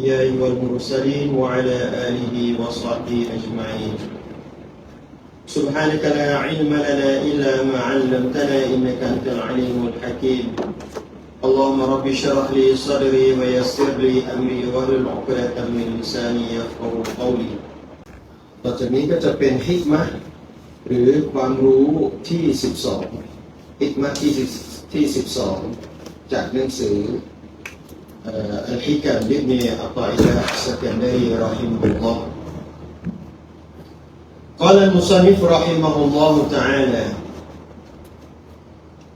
الأنبياء والمرسلين وعلى آله وصحبه أجمعين سبحانك لا علم لنا إلا ما علمتنا إنك أنت العليم الحكيم اللهم رب اشرح لي صدري ويسر لي أمري واحلل عقدة من لساني يفقه قولي ต่อจากนี้ก็จะเป็นฮิกมะห์หรือความรู้ที่ 12ฮิกมะห์ที่10ที่ 12 จากหนังสือ آه، الحكم لابن عطائية السكندري رحمه الله قال المصنف رحمه الله تعالى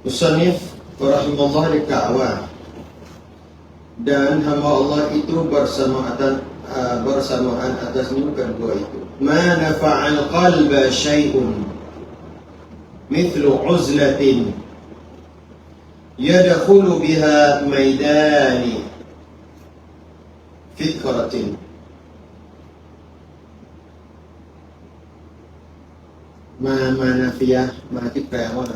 مصنف رحمه الله dikatakan dan hamba Allah itu bersama atas uh, bersamaan atas bukan dua itu ma nafa'al qalba syai'un mithlu uzlatin ฟิกรตินมามานาฟิยะมาที่แปลว่า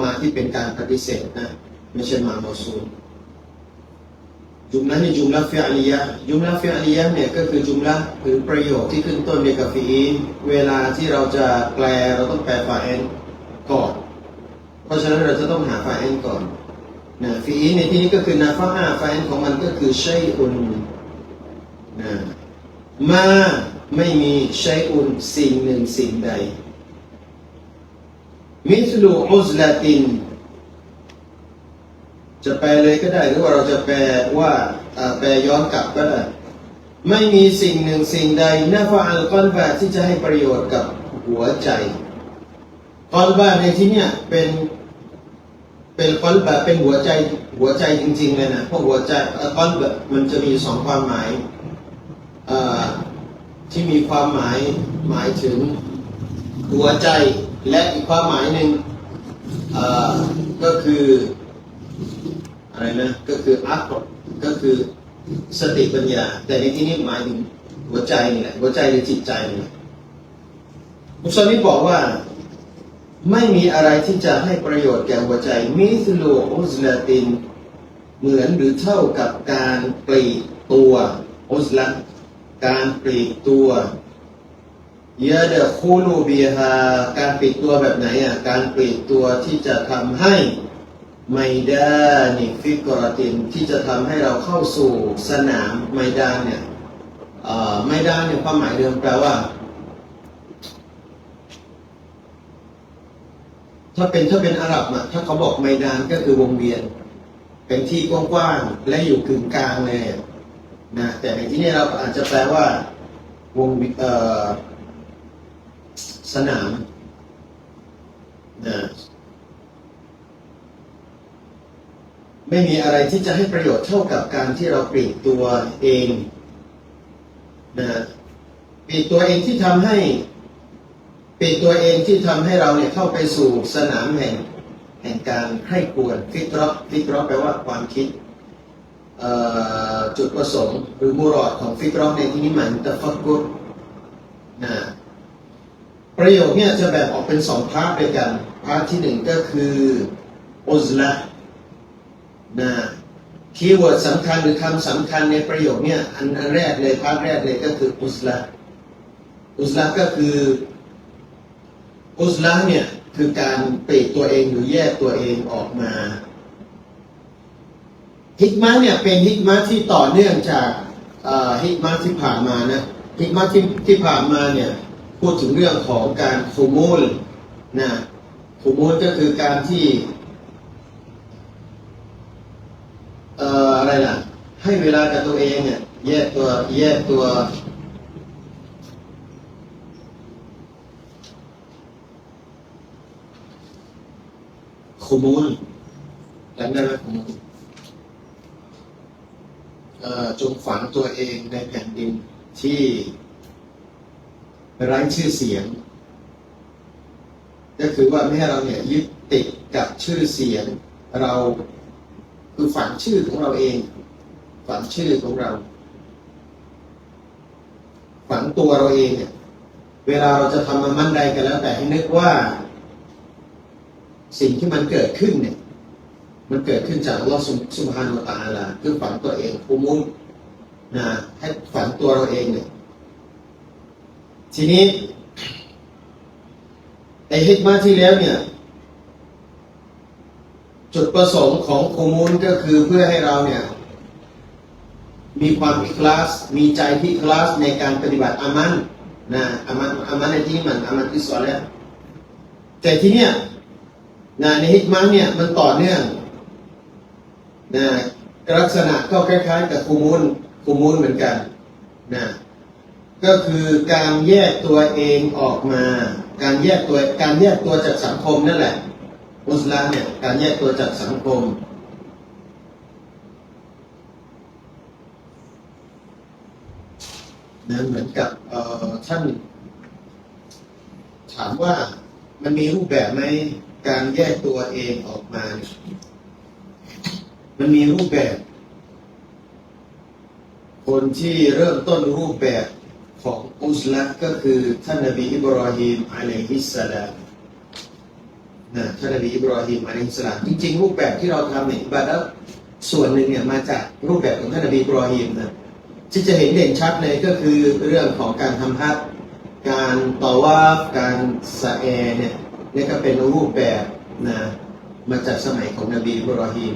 มาที่เป็นการปฏิเสธนะ ไม่ใช่มาโมซูลจุมละนี่จุมละฟิอาลียะจุมละฟิอาลียะเนี่ยก็คือจุมละหรือประโยคที่ขึ้นต้นด้วยกับฟีอินเวลาที่เราจะแปลเราต้องแปลฟาเอนก่อน เพราะฉะนั้นเราจะต้องหาฟาเอนก่อนนะฟีอินในที่นี้ก็คือนาฟาอาฟาเอนของมันก็คือใช่อุน มาไม่มีใชัยอุนสิ่งหนึ่งสิ่งใด มิสลูอุซลาติน จะแปลเลยก็ได้ หรือว่าเราจะแปลว่าแปลย้อนกลับก็ได้ ไม่มีสิ่งหนึ่งสิ่งใดนาฟาอัลกอนบาที่จะให้ประโยชน์กับหัวใจกอนบาในที่เนี้ยเป็นเป็นกอนบาเป็นหัวใจหัวใจจริงๆเลยนะเพราะหัวใจกอนบามันจะมีสองความหมาย ที่มีความหมายหมายถึงหัวใจและอีกความหมายหนึ่งก็คืออะไรนะก็คืออัคก็คือสติปัญญา แต่ในที่นี้หมายถึงหัวใจนี่แหละหัวใจหรือจิตใจนี่แหละมุสลิมบอกว่าไม่มีอะไรที่จะให้ประโยชน์แก่หัวใจมิสลูอุซลาติน เหมือนหรือเท่ากับการปลีตัวอุซละ การปลีกตัวยาเดคูลูบีฮาการปิดตัวแบบไหนอะการปิดตัวที่จะทำให้ไมดานิฟิกรตินที่จะทำให้เราเข้าสู่สนามไมดานเนี่ยอ่อไมดานเนี่ยความหมายเดิมแปลว่า ถ้าเป็นถ้าเป็นอาหรับอะถ้าเขาบอกไมดานก็คือวงเวียน เป็นที่กว้างๆและอยู่กึ่งกลางเลยอะ นะแต่ในที่นี้เราอาจจะแปลว่าวงสนามนะไม่มีอะไรที่จะให้ประโยชน์เท่ากับการที่เราปลีกตัวเองนะปลีกตัวเองที่ทำให้ปลีกตัวเองที่ทำให้เราเนี่ยเข้าไปสู่สนามแห่งแห่งการใคร่ควรฟิตรอฟิตรอแปลว่าความคิด จุดประสงค์หรือมุรอดของฟิตรอในที่นี้หมายถึงตะฟักกุรนะประโยคเนี่ยจะแบ่งออกเป็นสองพาร์ทด้วยกัน พาร์ทที่หนึ่งก็คืออุซละนะคีย์เวิร์ดสำคัญหรือคำสำคัญในประโยคเนี่ยอันแรกเลยพาร์ทแรกเลยก็คืออุซละอุซละก็คืออุซละเนี่ยคือการปลีกตัวเองหรือแยกตัวเองออกมา ฮิกมะเนี่ยเป็นฮิกมะที่ต่อเนื่องจากฮิกมะที่ผ่านมานะฮิกมะที่ที่ผ่านมาเนี่ยพูดถึงเรื่องของการขโมลนะขโมลก็คือการที่เอ่ออะไรล่ะให้เวลากับตัวเองเนี่ยแยกตัวแยกตัวขโมลจำได้ไหมขโมลเอ่อ จงฝังตัวเองในแผ่นดินที่ไร้ชื่อเสียง ก็คือว่าไม่ให้เราเนี่ยยึดติดกับชื่อเสียง เราคือฝังชื่อของเราเอง ฝังชื่อของเรา ฝังตัวเราเองเนี่ย เวลาเราจะทำมันมันใดกันแล้ว แต่ให้นึกว่า สิ่งที่มันเกิดขึ้นเนี่ย มันเกิดขึ้นจากอัลลอฮฺซุบฮานุตะอาลาคือฝังตัวเองอุมุนนะให้ฝังตัวเราเองเนี่ยทีนี้ไอ้ฮิกมาที่แล้วเนี่ย จุดประสงค์ของโคมูลก็คือเพื่อให้เราเนี่ย มีความอิคลาส มีใจที่คลาสในการปฏิบัติอามันนะอามันอามันในที่นี้มันอามันที่สอนแล้ว แต่ที่เนี้ยนะในฮิกมาเนี่ยมันต่อเนื่อง นะลักษณะก็คล้าย ๆ กับคูมูลคูมูลเหมือนกันนะก็คือการแยกตัวเองออกมา การแยกตัวการแยกตัวจากสังคมนั่นแหละ มุสลิมเนี่ยการแยกตัวจากสังคม นะเหมือนกับท่านถามว่ามันมีรูปแบบไหมการแยกตัวเองออกมา มันมีรูปแบบ คนที่เริ่มต้นรูปแบบของอุสละก็คือท่านนบีอิบราฮิมอะลัยฮิสสลามนะท่านนบีอิบราฮิมอะลัยฮิสสลามจริงๆ รูปแบบที่เราทำเนี่ยอิบาดะห์ส่วนหนึ่งเนี่ยมาจากรูปแบบของท่านนบีอิบราฮิมนะที่จะเห็นเด่นชัดเลยก็คือเรื่องของการทำฮัจญ์การต่อว่าการสะแอเนี่ยนี่ก็เป็นรูปแบบนะมาจากสมัยของนบีอิบราฮิม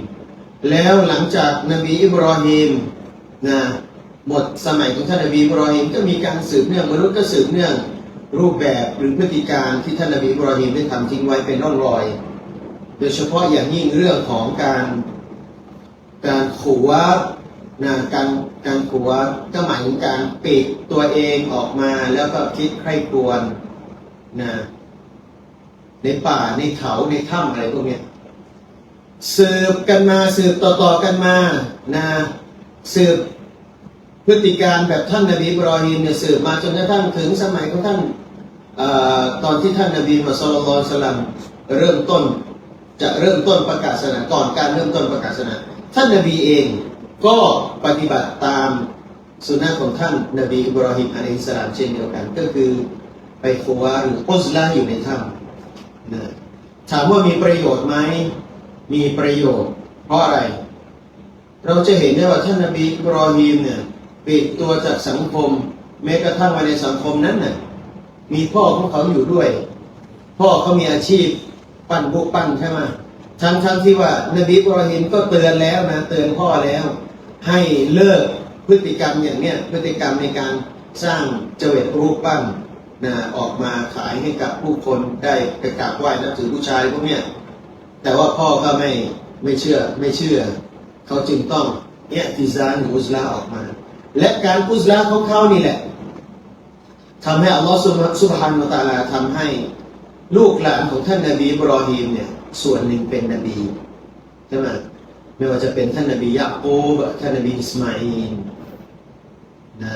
แล้วหลังจากนบีอิบราฮิมนะหมดสมัยของท่านนบีอิบราฮิมก็มีการสืบเนื่องมนุษย์ก็สืบเนื่องรูปแบบหรือพฤติการที่ท่านนบีอิบราฮิมได้ทำทิ้งไว้เป็นร่องรอย โดยเฉพาะอย่างยิ่งเรื่องของการการขู่ว่านะการการขู่ว่าก็หมายถึงการปิดตัวเองออกมาแล้วก็คิดใคร่ครวญนะในป่าในเขาในถ้ำอะไรพวกนี้ สืบกันมาสืบต่อๆกันมานะสืบพฤติการแบบท่านนบีบรอฮิมเนี่ยสืบมาจนกระทั่งถึงสมัยของท่านอตอนที่ท่านนบีมุสุลลลสลัมเริ่มต้นจะเริ่มต้นประกาศศาสนาก่อนการเริ่มต้นประกาศศาสนาท่านนบีเองก็ปฏิบัติตามสุนนะของท่านนบีอิบราฮิมอะลัยฮิสลามเช่นเดียวกัน ก็คือไปโควาหรืออุสลาอยู่ในถ้ำนะถามว่ามีประโยชน์ไหม มีประโยชน์ เพราะอะไร เราจะเห็นได้ว่าท่านนบีอิบราฮิมเนี่ยปิดตัวจากสังคม แม้กระทั่งมาในสังคมนั้นน่ะมีพ่อของเขาอยู่ด้วย พ่อเขามีอาชีพปั้นพวกปั้นใช่ไหมทั้งทั้งที่ว่านบีบราฮิมก็เตือนแล้วนะเตือนพ่อแล้ว ให้เลิกพฤติกรรมอย่างเนี้ยพฤติกรรมในการสร้างเจวิตรูปปั้นนะออกมาขายให้กับผู้คนได้ไปกราบไหว้นับถือผู้ชายพวกเนี้ย แต่ว่าพ่อก็ไม่ไม่เชื่อไม่เชื่อ เขาจึงต้องเอะติซานอุสลาออกมา และการอุสลาของเขานี่แหละทำให้อัลลอฮฺสุบฮานะฮูวะตาลาทำให้ลูกหลานของท่านนาบีบรอฮีมเนี่ยส่วนหนึ่งเป็นนบีใช่ไหมไม่ว่าจะเป็นท่านนาบียะโอบท่านนาบีอิสมาอีลนะ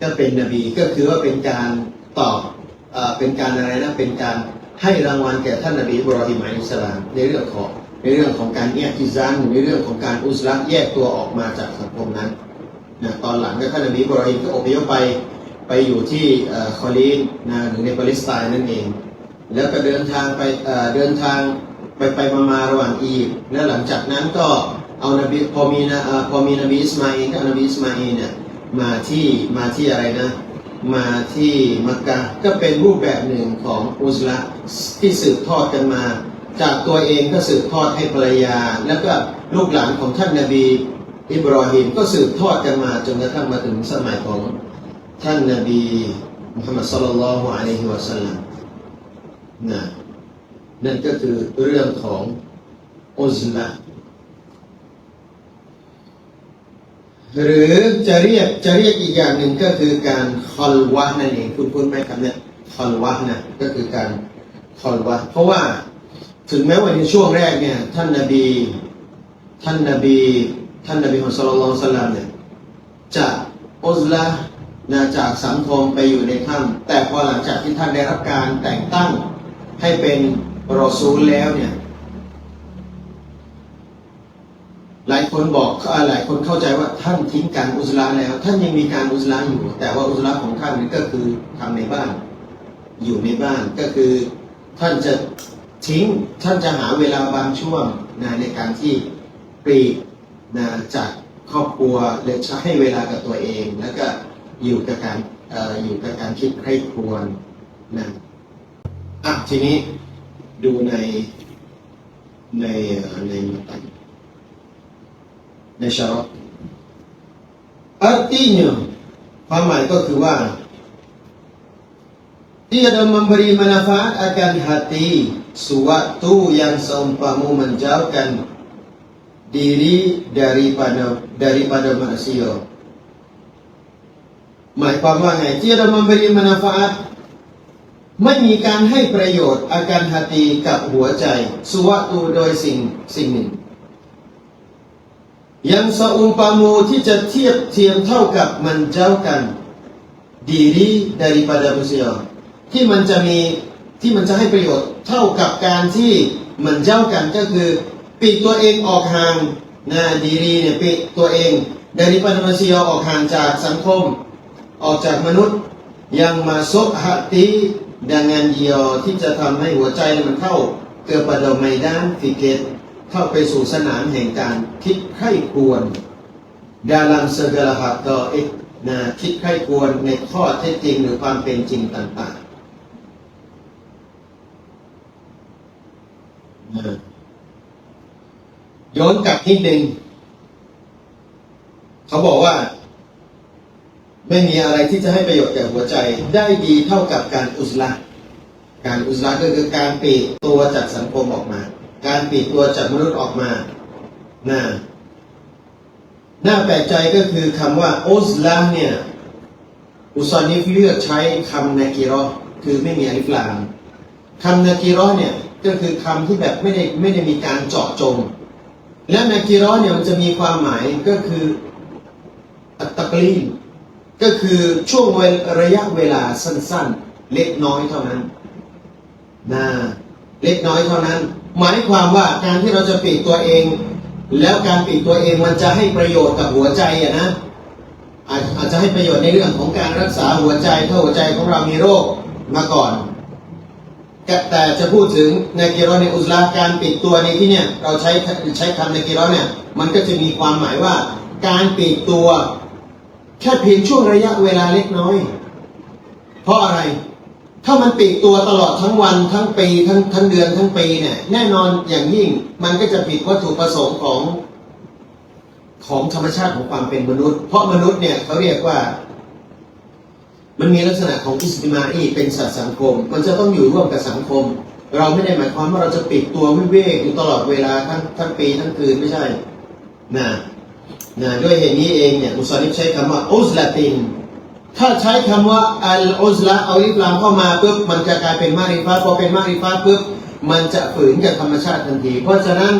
ก็เป็นนบีก็คือว่าเป็นการตอบอ่อเป็นการอะไรนะเป็นการ ให้รางวัลแก่ท่านนบีอิบรอฮีมอะลัยฮิสลามในเรื่องของในเรื่องของการแยกทิซานในเรื่องของการอุสละแยกตัวออกมาจากสังคมนั้นนะตอนหลังก็ท่านนบีอิบรอฮีมก็อพยพไปไปอยู่ที่เอ่อคอลีนนะหรือในปาเลสไตน์นั่นเอง แล้วก็เดินทางไปเดินทางไปไปมามาระหว่างอียิปต์แล้วหลังจากนั้นก็เอานบีพอมีนะเอ่อพอมีนบีอิสมาอีลก็เอานบีอิสมาอีลเนี่ยมาที่มาที่อะไรนะ มาที่มักกะก็เป็นรูปแบบหนึ่งของอุสละที่สืบทอดกันมา จากตัวเองก็สืบทอดให้ภรรยา แล้วก็ลูกหลานของท่านนบี อิบรอฮิมก็สืบทอดกันมาจนกระทั่งมาถึงสมัยของท่านนบีมุฮัมมัดสุลลัลลอฮุอะลัยฮิวะสัลลัมนะนั่นก็คือเรื่องของอุซละ หรือจะเรียกจะเรียกอีกอย่างหนึ่งก็คือการคอลวะนั่นเองคุณคุณไหมครับเนี่ยคอลวะนะก็คือการคอลวะเพราะว่าถึงแม้ว่าในช่วงแรกเนี่ยท่านนาบีท่านนาบีท่านนาบีมุฮัมมัดสุลลัลลอฮุอะลัยฮิวะสัลลัมเนี่ยจะอุละนะจากสังคมไปอยู่ในถ้ำแต่พอหลังจากที่ท่านได้รับการแต่งตั้งให้เป็นรอซูลแล้วเนี่ย หลายคนบอกหลายคนเข้าใจว่าท่านทิ้งการอุสลาแล้ว ท่านยังมีการอุสลาอยู่ แต่ว่าอุสลาของท่านนี่ก็คือทำในบ้าน อยู่ในบ้านก็คือท่านจะทิ้งท่านจะหาเวลาบางช่วงนะในการที่ปลีกนะจากครอบครัวหรือจะให้เวลากับตัวเอง แล้วก็อยู่กับการออยู่กับการคิดใคร่ครวญนะอะทีนี้ดูในในในมัตตัน ในชาร์ต Artinya, paman itu keluar. Tiada memberi manfaat akan hati suatu yang seumpamu menjauhkan diri daripada daripada manusia. หมายความว่าไงที่เรามาบริมานาฟาตไม่มีการให้ประโยชน์อาการฮัตีกับหัวใจ สุวะตูโดยสิ่งสิ่งหนึ่ง yang seumpamu ที่จะเทียบเทียมเท่ากับมันเจ้ากัน diri daripada manusia ที่มันจะมีที่มันจะให้ประโยชน์เท่ากับการที่มันเจ้ากันก็คือปิดตัวเองออกห่างนะดีรีเนี่ยปิดตัวเอง daripada manusia ออกห่างจากสังคม ออกจากมนุษย์ yang masuk hati dengan dia ที่จะทำให้หัวใจมันเข้า kepada maidan fikir เข้าไปสู่สนามแห่งการคิดไข้ควร dalam segala hal gaib นะคิดไข้ควรในข้อเท็จจริงหรือความเป็นจริงต่างๆนะย้อนกลับนิดนึงเขาบอกว่า ไม่มีอะไรที่จะให้ประโยชน์แก่หัวใจ ได้ดีเท่ากับการอุสละการอุสละก็คือการปีกตัวจากสังคมออกมา การปลีตัวจากมนุษย์ออกมาน่าน่าแปลกใจก็คือคำว่าอุสละเนี่ยอุซอนิฟเลือกใช้คำนากิรอคือไม่มีอลิฟลามคำนากิรอเนี่ยก็คือคำที่แบบไม่ได้ไม่ได้มีการเจาะจง และนากิรอเนี่ยมันจะมีความหมายก็คืออัตตกลีนก็คือช่วงเวลระยะเวลาสั้นๆ เล็กน้อยเท่านั้นนะเล็กน้อยเท่านั้น หมายความว่าการที่เราจะปิดตัวเอง แล้วการปิดตัวเองมันจะให้ประโยชน์กับหัวใจอะนะอาจจะให้ประโยชน์ในเรื่องของการรักษาหัวใจถ้าหัวใจของเรามีโรคมาก่อนแต่แต่จะพูดถึงในกิรอในอุสลาการปิดตัวในที่เนี่ยเราใช้ใช้คำในกิรอเนี่ยมันก็จะมีความหมายว่า การปิดตัวแค่เพียงช่วงระยะเวลาเล็กน้อย เพราะอะไร ถ้ามันปิดตัวตลอดทั้งวันทั้งปีทั้งทั้งเดือนทั้งปีเนี่ย แน่นอนอย่างยิ่งมันก็จะผิดวัตถุประสงค์ของของธรรมชาติของความเป็นมนุษย์ เพราะมนุษย์เนี่ยเขาเรียกว่า มันมีลักษณะของอิสติมาอีเป็นสัตว์สังคม มันจะต้องอยู่ร่วมกับสังคม เราไม่ได้หมายความว่าเราจะปิดตัววิเวกอยู่ตลอดเวลาทั้งทั้งปีทั้งคืนไม่ใช่นะนะด้วยเหตุนี้เองเนี่ยมุสลิมใช้คำว่าอุสลาติน ถ้าใช้คำว่าอัลอุสละเอาอิฟลามเข้ามาปุ๊บมันจะกลายเป็นมาริฟาพอเป็นมาริฟาปุ๊บมันจะฝืนกับธรรมชาติทันที เพราะฉะนั้น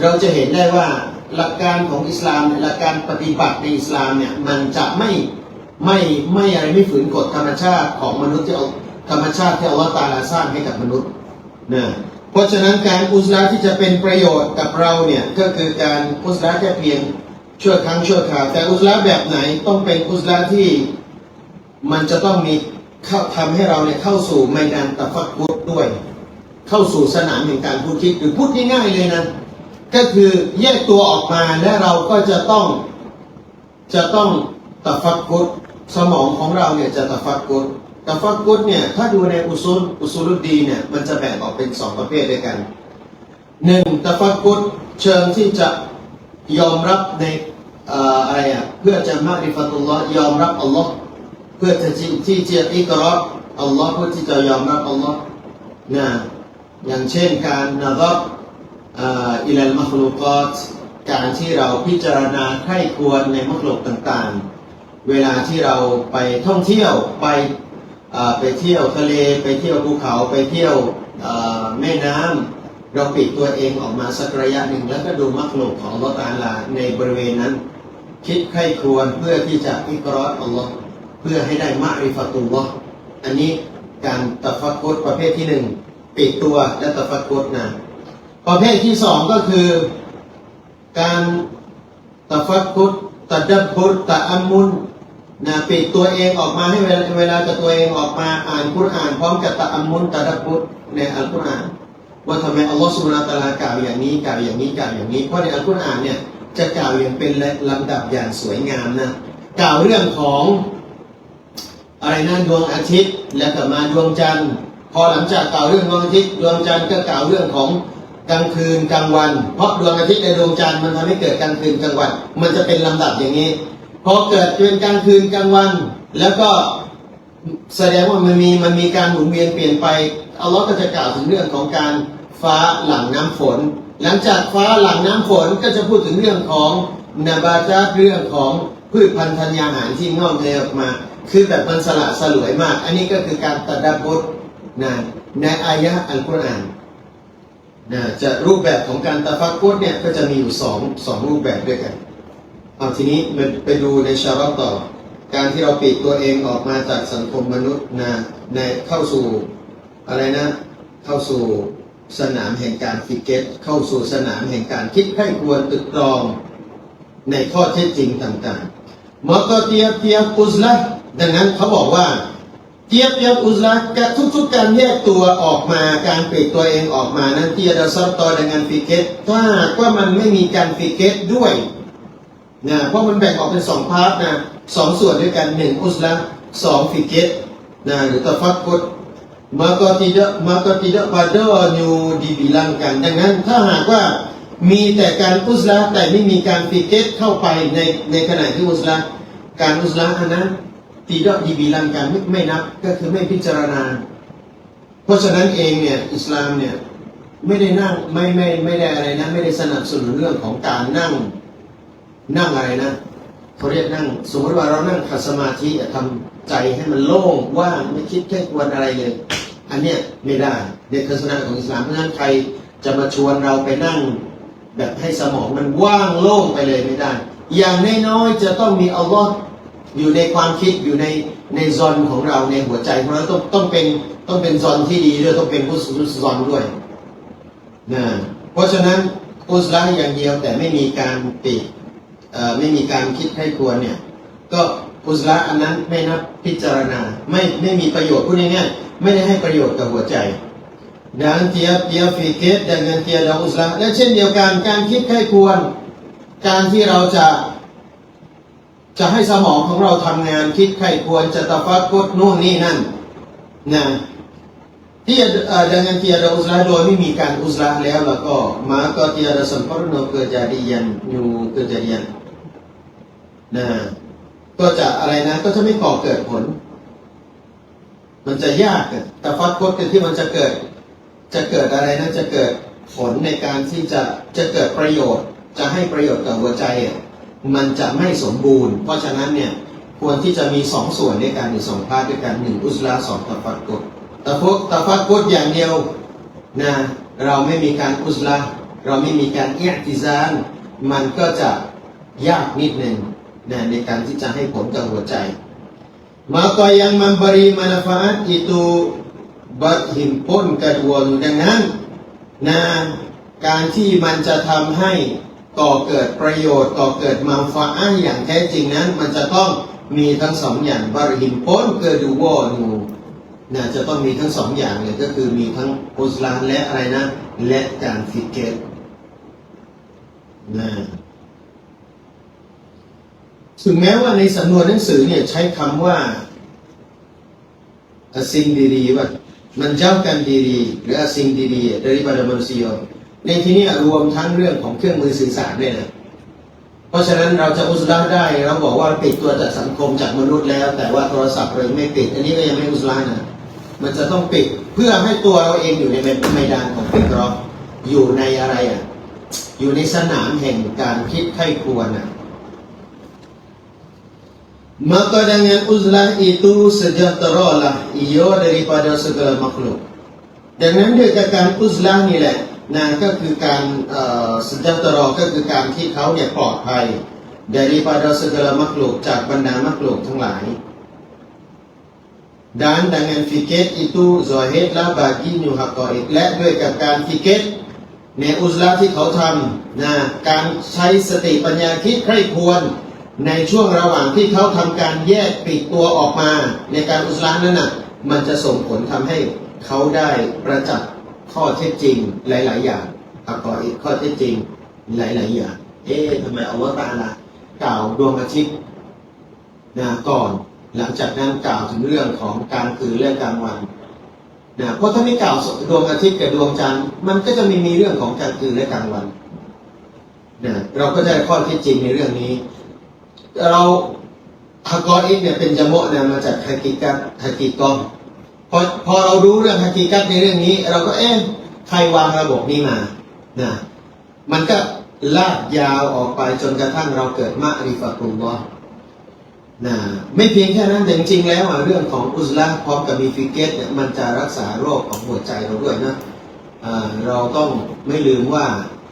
เราจะเห็นได้ว่าหลักการของอิสลามหลักการปฏิบัติในอิสลามเนี่ยมันจะไม่ไม่ไม่อะไรไม่ฝืนกฎธรรมชาติของมนุษย์ที่เอาธรรมชาติที่อัลลอฮฺตาลาสร้างให้กับมนุษย์นะเพราะฉะนั้นการอุสละที่จะเป็นประโยชน์กับเราเนี่ยก็คือการอุสละแค่เพียงชั่วครั้งชั่วคราวแต่อุสละแบบไหนต้องเป็นอุสละที่ มันจะต้องมีเข้าทำให้เราเนี่ยเข้าสู่ไมดานตะฟักกุดด้วย เข้าสู่สนามแห่งการพูดคิดหรือพูดง่ายๆเลยนะ ก็คือแยกตัวออกมาและเราก็จะต้องจะต้องตะฟักกุดสมองของเราเนี่ยจะตะฟักกุดตะฟักกุดเนี่ยถ้าดูในอุซุลอุซุลุดีเนี่ยมันจะแบ่งออกเป็นสองประเภทด้วยกันหนึ่งตะฟักกุดเชิงที่จะยอมรับในอะไรอะเพื่อจะมาริฟตุลลอฮ์ยอมรับอัลลอฮ์ เพื่อจะที่จะอิกรออัลลอฮ์เพื่อที่จะยอมรับอัลลอฮ์นะอย่างเช่นการนับอิลัลมัคลูกอตการที่เราพิจารณาใคร่ควรในมัคลุกต่างๆ เวลาที่เราไปท่องเที่ยวไปไปเที่ยวทะเลไปเที่ยวภูเขาไปเที่ยวแม่น้ำเราปิดตัวเองออกมาสักระยะหนึ่งแล้วก็ดูมัคลุกของลอตาลาในบริเวณนั้น คิดใคร่ควรเพื่อที่จะอิกรออัลลอฮ์ พื่อให้ได้มาริฟตุลลอฮ์อันนี้การตะฟักกุดประเภทที่หนึ่งปิดตัวและตะฟักกุดนะประเภทที่สองก็คือ การตะฟักกุดตะดับบุตตะอัมมุนนะปิดตัวเองออกมาให้เวลาเวลาจะตัวเองออกมาอ่านคุรอานพร้อมกับตะอัมมุนตะดับบุตในอัลกุรอาน ว่าทำไมอัลลอฮฺสุบฮาตาลากล่าวอย่างนี้กล่าวอย่างนี้กล่าวอย่างนี้เพราะในอัลกุรอานเนี่ยจะกล่าวอย่างเป็นลำดับอย่างสวยงามนะกล่าวเรื่องของ อะไรนะดวงอาทิตย์แล้วก็มาดวงจันทร์ พอหลังจากกล่าวเรื่องดวงอาทิตย์ดวงจันทร์ก็กล่าวเรื่องของกลางคืนกลางวัน เพราะดวงอาทิตย์ในดวงจันทร์มันทำให้เกิดกลางคืนกลางวัน มันจะเป็นลำดับอย่างนี้ พอเกิดเป็นกลางคืนกลางวัน แล้วก็แสดงว่ามันมีมันมีการหมุนเวียนเปลี่ยนไปอัลลอฮ์ก็จะกล่าวถึงเรื่องของการฟ้าหลังน้ำฝน หลังจากฟ้าหลังน้ำฝนก็จะพูดถึงเรื่องของนาบาจาเรื่องของพืชพันธุ์ธัญญาหารที่งอกเงยออกมา คือแบบมันสละสลวยมาก อันนี้ก็คือการตัดดับบทนะในอายะอัลกุรอานนะจะรูปแบบของการตะฟักกุดเนี่ยก็จะมีอยู่สองสองรูปแบบด้วยกันเอาทีนี้มันไปดูในชาร์ลต่อ การที่เราปลีกตัวเองออกมาจากสังคมมนุษย์นะในเข้าสู่อะไรนะ เข้าสู่สนามแห่งการฟิกเก็ตเข้าสู่สนามแห่งการคิดให้ควรตึกตรองในข้อเท็จจริงต่างๆมอก็เตียเตียบอุซละ ดังนั้นเขาบอกว่าเทียบเทียบอุซละกับทุกๆการแยกตัวออกมาการปลีกตัวเองออกมานั้นที่จะซับตอในงานฟิกเกตถ้าหากว่ามันไม่มีการฟิกเกตด้วยนะเพราะมันแบ่งออกเป็นสองพาร์ทนะสองส่วนด้วยกันหนึ่งอุสละสองฟิกเกตนะหรือตะฟักกุดมาก็ติดมาก็ติดปาดอยู่ดีบิลังกันดังนั้นถ้าหากว่ามีแต่การอุสละแต่ไม่มีการฟิกเกตเข้าไปในในขณะที่อุสละการอุสละอันนั้น ติดดีบิลังกันไม่ไม่นับก็คือไม่พิจารณา เพราะฉะนั้นเองเนี่ยอิสลามเนี่ยไม่ได้นั่งไม่ไม่ไม่ได้อะไรนะไม่ได้สนับสนุนเรื่องของการนั่งนั่งอะไรนะเขาเรียกนั่ง สมมติว่าเรานั่งขัดสมาธิอะทำใจให้มันโล่งว่างไม่คิดแค่ควรอะไรเลย อันเนี้ยไม่ได้ในทัศนะของอิสลามเพราะฉะนั้นใครจะมาชวนเราไปนั่ง แบบให้สมองมันว่างโล่งไปเลยไม่ได้ อย่างน้อยๆจะต้องมีอัลลอฮ์ อยู่ในความคิดอยู่ในในซอนของเราในหัวใจของเราต้องต้องเป็นต้องเป็นซอนที่ดีด้วยต้องเป็นผู้สุซอนด้วยนะเพราะฉะนั้นอุสลาอย่างเดียวแต่ไม่มีการปิดไม่มีการคิดให้ควรเนี่ยก็อุสละอันนั้นไม่นับพิจารณาไม่ไม่มีประโยชน์พูดง่ายๆไม่ได้ให้ประโยชน์กับหัวใจดังเทียบเทียบฟิกเกตดังเทียบดาอุสละและเช่นเดียวกันการคิดให้ควร การที่เราจะ จะให้สมองของเราทำงานคิดใครควรจะตะฟักกดนู่นนี่นั่นนะที่เอ่อดังนั้นที่เราอุสลาโดยไม่มีการอุสลาแล้วแล้วก็มาก็ที่เราสัมพันธ์เกิดจาดียันอยู่เกิดจาดียันนะก็จะอะไรนะ ก็จะไม่ก่อเกิดผล มันจะยากแต่ฟัดกดที่มันจะเกิด จะเกิดอะไรนะจะเกิดผลในการที่จะจะเกิดประโยชน์ จะให้ประโยชน์กับหัวใจอะ มันจะไม่สมบูรณ์ เพราะฉะนั้นเนี่ยควรที่จะมีสองส่วนด้วยกันหรือสองพาร์ทด้วยกันหนึ่งอุสลาสองตะฟัดกดตะฟกตะฟักกุดอย่างเดียวนะเราไม่มีการอุสละเราไม่มีการเอียติซานมันก็จะยากนิดหนึ่งนะในการที่จะให้ผลกับหัวใจ maka yang memberi manfaat itu berhimpun kedua ดังนั้นนะการที่มันจะทำให้ ก่อเกิดประโยชน์ก่อเกิดมาฟาอะห์อย่างแท้จริงนั้น มันจะต้องมีทั้งสองอย่างบริหิมพ้นเกิดดูวอนูนะจะต้องมีทั้งสองอย่างเลยก็คือมีทั้งอุสลานและอะไรนะ และการฟิกเกตนะถึงแม้ว่าในสำนวนหนังสือเนี่ยใช้คำว่าอซิงดีรีว่ามันเจ้ากันดีรีหรืออซิงดีรีดริบาดามันซิโอ ในที่นี้รวมทั้งเรื่องของเครื่องมือสื่อสารด้วยนะ เพราะฉะนั้นเราจะอุสลาได้เราบอกว่าปิดตัวจากสังคมจากมนุษย์แล้ว แต่ว่าโทรศัพท์เราไม่ปิด อันนี้ก็ยังไม่อุสลานะมันจะต้องปิดเพื่อให้ตัวเราเองอยู่ในไมดานของปิดรออยู่ในอะไรอะ อยู่ในสนามแห่งการคิดไข้ควรอะ Maka dengan uzlah itu sejahteralah ia daripada segala makhluk. ดังนั้นด้วยการอุซลา นี่แหละนก็คือการสัจตรอก็คือการที่เขาเนี่ยปลอดภัย daripada segala makhluk จากบรรดามักลุกทั้งหลาย dan dengan fikir itu zahirlah bagi new haqaiq และด้วยกับการฟิกเกตในอุซลาที่เขาทำนะการใช้สติปัญญาคิดใคร่ควร ในช่วงระหว่างที่เขาทำการแยกปีกตัวออกมา ในการอุสลานั้นน่ะมันจะส่งผลทำให้เขาได้ประจักษ์ ข้อเท็จจริงหลาย ๆ อย่างอักกออีกข้อเท็จจริงหลาย ๆ อย่าง เอ๊ะทำไมอัลลอฮฺตะอาลากล่าวดวงอาทิตย์นะก่อนหลังจากนั้นกล่าวถึงเรื่องของกลารคืนและกลางวันนะเพราะถ้าไม่กล่าวดวงอาทิตย์กับดวงจันทร์มันก็จะไม่มีเรื่องของกลางคืนและกลางวันนะเราก็จะได้ข้อเท็จจริงในเรื่องนี้ เราฮักกออิกเนี่ยเป็นจมะเนี่ยมาจากฮากิกัตฮากิกอมพ อพอเรารู้เรื่องฮากิกัตในเรื่องนี้ เราก็เอ๊ะใครวางระบบนี้มานะมันก็ลากยาวออกไปจนกระทั่งเราเกิดมะริฟะตุลลอนะไม่เพียงแค่นั้นแต่จริงๆแล้วเรื่องของอุซละพร้อมกับมีฟิกเกตเนี่ยมันจะรักษาโรคของหัวใจเราด้วยนะเราต้องไม่ลืมว่า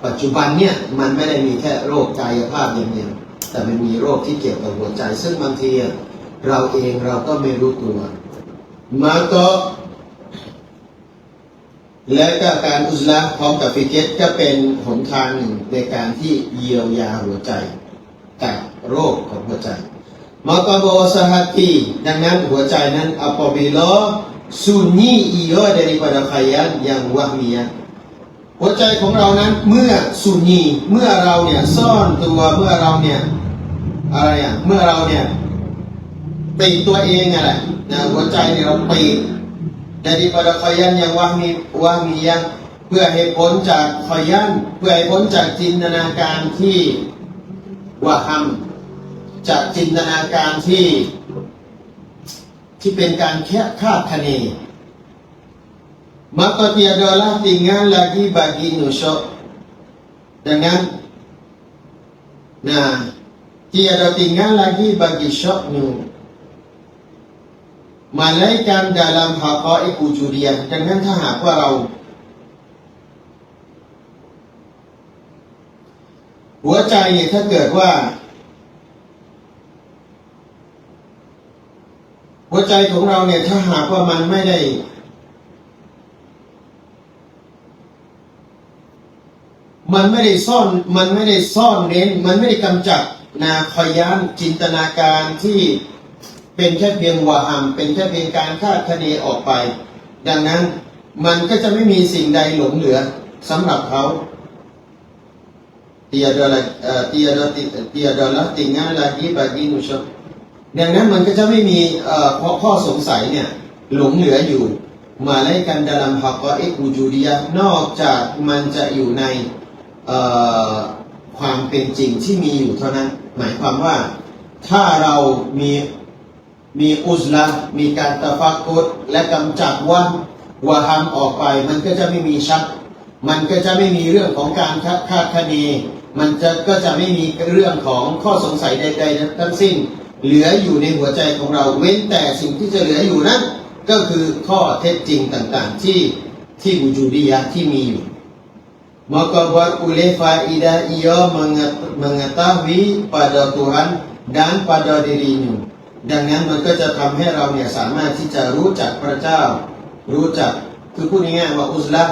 ปัจจุบันเนี่ยมันไม่ได้มีแค่โรคกายภาพอย่างเดียวแต่มันมีโรคที่เกี่ยวกับหัวใจ ซึ่งบางทีเราเองเราก็ไม่รู้ตัว มาก็และก็การอุซละพร้อมกับฟิกเกตก็เป็นหนทางหนึ่งในการที่เยียวยาหัวใจจากโรคของหัวใจมาก็บอกว่าสหัตตีดังนั้นหัวใจนั้น apabila sunyi ia daripada khayal yang wahmiyah หัวใจของเรานั้นเมื่อสุนีเมื่อเราเนี่ยซ่อนตัวเมื่อเราเนี่ยอะไรอะเมื่อเราเนี่ย ปีตัวเองนี่แหละนะหัวใจเนี่ยเราปีกแต่ที่ปรคอยันยังว่ามีว่ามียังเพื่อให้พ้นจากคอยันเพื่อให้พ้นจากจินตนาการที่ว่าทำจากจินตนาการที่ที่เป็นการแค่คาดคะเน maka tiada lah tinggal lagi bagi ชกดังนั้นนะที่อด tinggal lagi ากิชกนุ malaikat dalam haqa'iq wujudiyah ดังนั้นถ้าหากว่าเราหัวใจเนี่ยถ้าเกิดว่า หัวใจของเราเนี่ยถ้าหากว่ามันไม่ได้ มันไม่ได้ซ่อนมันไม่ได้ซ่อนเน้น มันไม่ได้กำจัดนาคอยานจินตนาการที่ เป็นแค่เพียงวาหัมเป็นแค่เพียงการคาดคะเนออกไป ดังนั้นมันก็จะไม่มีสิ่งใดหลงเหลือสำหรับเขา tiada lagi uh, tiada tiada lah tinggal lagi bagi nusyuk ดังนั้นมันก็จะไม่มีเอ่อข้อข้อสงสัยเนี่ยหลงเหลืออยู่มาไล่กันดาลัมฮักกอเอกูจูดียะนอกจากมันจะอยู่ในความเป็นจริงที่มีอยู่เท่านั้น หมายความว่าถ้าเรามี มีอุซละมีการตะฟักกุดและกำจัดวันวะฮัมออกไป มันก็จะไม่มีชัก มันก็จะไม่มีเรื่องของการคาคาดคะเนมันจะก็จะไม่มีเรื่องของข้อสงสัยใด ๆ ทั้งสิ้น เหลืออยู่ในหัวใจของเราเว้นแต่สิ่งที่จะเหลืออยู่นั้นก็คือข้อเท็จจริงต่างๆ ที่ที่บูจูดียะที่มีอยู่ maka buat oleh faedah ia menget- mengetahui pada Tuhan dan pada dirinya ดังนั้นมันก็จะทำให้เราเนี่ยสามารถที่จะรู้จักพระเจ้า รู้จักคือพูดง่ายๆว่าอุสละ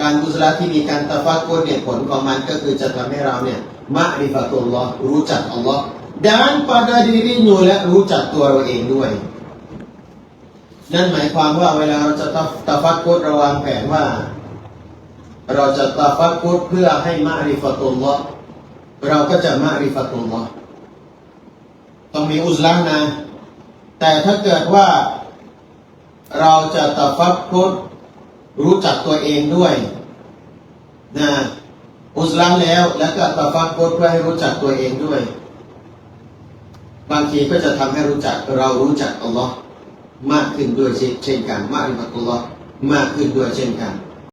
การอุสละที่มีการตะฟักกุรเนี่ยผลของมันก็คือจะทำให้เราเนี่ยมะริฟะตุลลอฮ์รู้จักอัลลอฮ์ dan pada dirinya และรู้จักตัวเราเองด้วยนั่นหมายความว่าเวลาเราจะตะตะฟักกุรระวางแผนว่า เราจะตะฟักกุรเพื่อให้มะริฟะตุลลอฮ์เราก็จะมะริฟะตุลลอฮ์ ต้องมีอุสละนะ แต่ถ้าเกิดว่าเราจะตะฟักกุรรู้จักตัวเองด้วยนะอุสละแล้วแล้วก็ตะฟักกุรเพื่อให้รู้จักตัวเองด้วย บางทีก็จะทำให้รู้จักเรารู้จักอัลลอฮ์มากขึ้นด้วยเช่นกันมากริฟัตุลลอฮ์มากขึ้นด้วยเช่นกัน